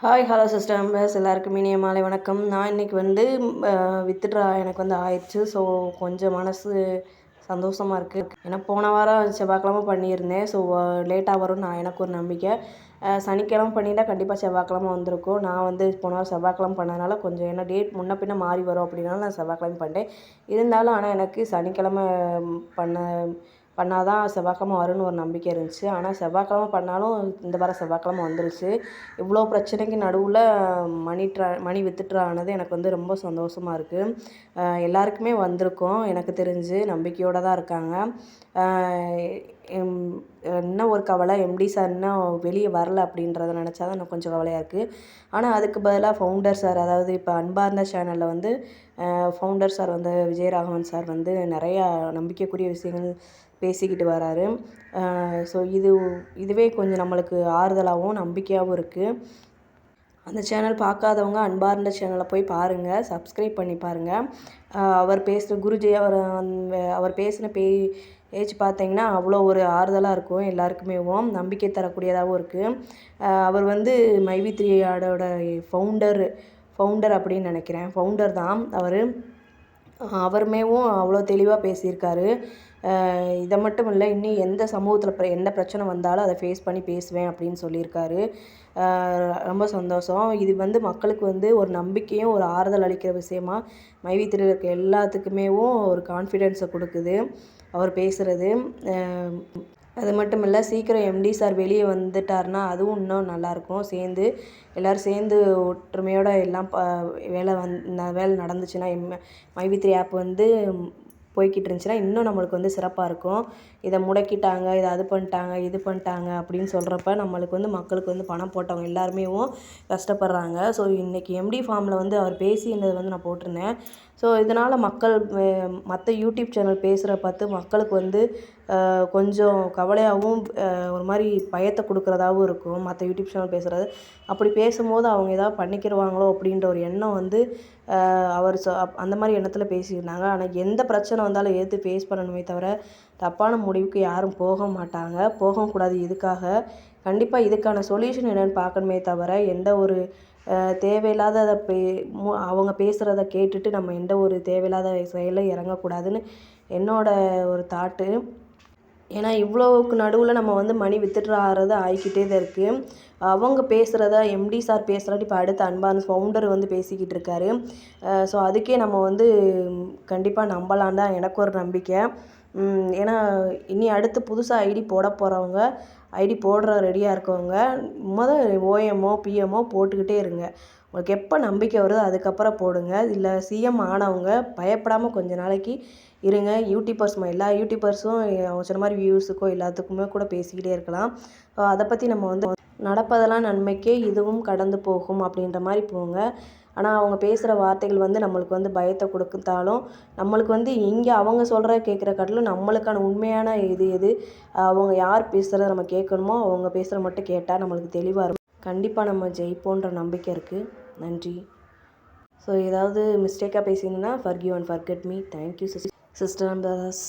Hi hello sister members எல்லாருக்கும் இனிய மாலை வணக்கம். நான் இன்றைக்கி வந்து வித்துட்ரா எனக்கு வந்து ஆயிடுச்சு. ஸோ கொஞ்சம் மனசு சந்தோஷமாக இருக்குது ஏன்னா போன வாரம் செவ்வாய்க்கிழமை பண்ணியிருந்தேன். ஸோ லேட்டாக வரும்னு நான் எனக்கு ஒரு நம்பிக்கை. சனிக்கிழமை பண்ணியிருந்தா கண்டிப்பாக செவ்வாய்க்கிழமை வந்திருக்கும். நான் வந்து போன வாரம் செவ்வாய்க்கிழமை பண்ணதுனால கொஞ்சம் ஏன்னா டேட் முன்ன பின்ன மாறி வரும் அப்படின்னாலும் நான் செவ்வாய்க்கிழமை பண்ணிட்டேன். இருந்தாலும் ஆனால் எனக்கு சனிக்கிழமை பண்ண பண்ணால் தான் செவ்வாய்க்கிழமை வரும்னு ஒரு நம்பிக்கை இருந்துச்சு. ஆனால் செவ்வாய்க்கிழமை பண்ணாலும் இந்த வாரம் செவ்வாய்க்கிழமை வந்துருச்சு. இவ்வளோ பிரச்சனைக்கு நடுவில் மணி ட்ரா மணி வித்துட்ரா ஆனது எனக்கு வந்து ரொம்ப சந்தோஷமாக இருக்குது எல்லாருக்குமே வந்திருக்கும் எனக்கு தெரிஞ்சு நம்பிக்கையோடு தான் இருக்காங்க. என்ன ஒரு கவலை எம்டி சார் இன்னும் வெளியே வரல அப்படின்றத நினச்சா தான் எனக்கு கொஞ்சம் கவலையாக இருக்குது ஆனால் அதுக்கு பதிலாக ஃபவுண்டர் சார் அதாவது இப்போ அன்பார்ந்த சேனலில் வந்து ஃபவுண்டர் சார் வந்து விஜயராகவன் சார் வந்து நிறையா நம்பிக்கைக்குரிய விஷயங்கள் பேசிக்கிட்டு வராரு. ஸோ இது இதுவே கொஞ்சம் நம்மளுக்கு ஆறுதலாகவும் நம்பிக்கையாகவும் இருக்குது அந்த சேனல் பார்க்காதவங்க அன்பார்ந்த சேனலை போய் பாருங்கள் சப்ஸ்கிரைப் பண்ணி பாருங்கள் அவர் பேசுகிற குருஜி அவர் அவர் பேசின பே ஏஜ் பார்த்தீங்கன்னா அவ்வளோ ஒரு ஆறுதலாக இருக்கும் எல்லாருக்குமேவும் நம்பிக்கை தரக்கூடியதாகவும் இருக்குது அவர் வந்து மைவி த்ரீ ஆடோட ஃபவுண்டர் ஃபவுண்டர் அப்படின்னு நினைக்கிறேன். ஃபவுண்டர் தான் அவர். அவருமேவும் அவ்வளோ தெளிவாக பேசியிருக்காரு. இதை மட்டும் இல்லை இன்னும் எந்த சமூகத்தில் பிர எந்த பிரச்சனை வந்தாலும் அதை ஃபேஸ் பண்ணி பேசுவேன் அப்படின்னு சொல்லியிருக்காரு. ரொம்ப சந்தோஷம். இது வந்து மக்களுக்கு வந்து ஒரு நம்பிக்கையும் ஒரு ஆறுதல் அளிக்கிற விஷயமா மைவி இருக்க எல்லாத்துக்குமேவும் ஒரு கான்ஃபிடென்ஸை கொடுக்குது. அவர் பேசுகிறது அது மட்டும் இல்லை சீக்கிரம் எம்டி சார் வெளியே வந்துட்டாருன்னா அதுவும் இன்னும் நல்லாயிருக்கும் சேர்ந்து எல்லோரும் சேர்ந்து ஒற்றுமையோட எல்லாம் ப வேலை வந் ந- வேலை நடந்துச்சுன்னா எம் மைவி த்ரீ ஆப் வந்து போய்கிட்டு இருந்துச்சுன்னா இன்னும் நம்மளுக்கு வந்து சிறப்பாக இருக்கும். இதை முடக்கிட்டாங்க இதை அது பண்ணிட்டாங்க இது பண்ணிட்டாங்க அப்படின்னு சொல்கிறப்ப நம்மளுக்கு வந்து மக்களுக்கு வந்து பணம் போட்டவங்க எல்லாருமேவும் கஷ்டப்படுறாங்க. ஸோ இன்றைக்கி எம்டி ஃபார்மில் வந்து அவர் பேசினது வந்து நான் போட்டிருந்தேன். ஸோ இதனால் மக்கள் மற்ற யூடியூப் சேனல் பேசுகிற பார்த்து மக்களுக்கு வந்து கொஞ்சம் கவலையாகவும் ஒரு மாதிரி பயத்தை கொடுக்குறதாவும் இருக்கும். மற்ற யூடியூப் சேனல் பேசுகிறது அப்படி பேசும்போது அவங்க ஏதாவது பண்ணிக்கிடுவாங்களோ அப்படின்ற ஒரு எண்ணம் வந்து அவர் சொ அப்- அந்த மாதிரி எண்ணத்தில் பேசியிருந்தாங்க. ஆனால் எந்த பிரச்சனை வந்தாலும் எதிர்த்து ஃபேஸ் பண்ணணுமே தவிர தப்பான முடிவுக்கு யாரும் போக மாட்டாங்க. போகக்கூடாது இதுக்காக. கண்டிப்பாக இதுக்கான சொல்யூஷன் என்னென்னு பார்க்கணுமே தவிர எந்த ஒரு தேவையில்லாத அதை பே மு- அவங்க பேசுகிறத கேட்டுட்டு நம்ம எந்த ஒரு தேவையில்லாத செயலில் இறங்கக்கூடாதுன்னு என்னோடய ஒரு தாட்டு ஏன்னா இவ்வளோவுக்கு நடுவில் நம்ம வந்து மணி வித்துட்ரா ஆகிறது ஆகிக்கிட்டே தான் இருக்குது அவங்க பேசுகிறத எம்டி சார் பேசுகிறாட்டி இப்போ அடுத்த அன்பான ஃபவுண்டர் வந்து பேசிக்கிட்டு இருக்காரு. ஸோ அதுக்கே நம்ம வந்து கண்டிப்பாக நம்பலாம் தான் எனக்கு ஒரு நம்பிக்கை. ஏன்னா இனி அடுத்து புதுசாக ஐடி போட போகிறவங்க ஐடி போடுற ரெடியாக இருக்கவங்க மொதல் ஓஎம்ஓ பிஎம்ஓ போட்டுக்கிட்டே இருங்க. உங்களுக்கு எப்போ நம்பிக்கை வருதோ அதுக்கப்புறம் போடுங்க. இல்லை சிஎம் ஆனவங்க பயப்படாமல் கொஞ்ச நாளைக்கு இருங்க. யூடியூபர்ஸ் எல்லா யூடியூபர்ஸும் அவங்க சொன்ன மாதிரி வியூஸுக்கோ எல்லாத்துக்குமே கூட பேசிக்கிட்டே இருக்கலாம். அதை பற்றி நம்ம வந்து நடப்பதெல்லாம் நன்மைக்கே இதுவும் கடந்து போகும் அப்படின்ற மாதிரி போங்க. ஆனால் அவங்க பேசுகிற வார்த்தைகள் வந்து நம்மளுக்கு வந்து பயத்தை கொடுத்தாலும் நம்மளுக்கு வந்து இங்கே அவங்க சொல்கிற கேட்குற காட்டிலும் நம்மளுக்கான உண்மையான இது எது? அவங்க யார் பேசுகிறத நம்ம கேட்கணுமோ அவங்க பேசுகிற மட்டும் கேட்டால் நம்மளுக்கு தெளிவாக இருக்கும். கண்டிப்பாக நம்ம ஜெயிப்போன்ற நம்பிக்கை இருக்குது நன்றி. ஸோ ஏதாவது மிஸ்டேக்காக பேசினா forgive and forget me thank you sis sister and brothers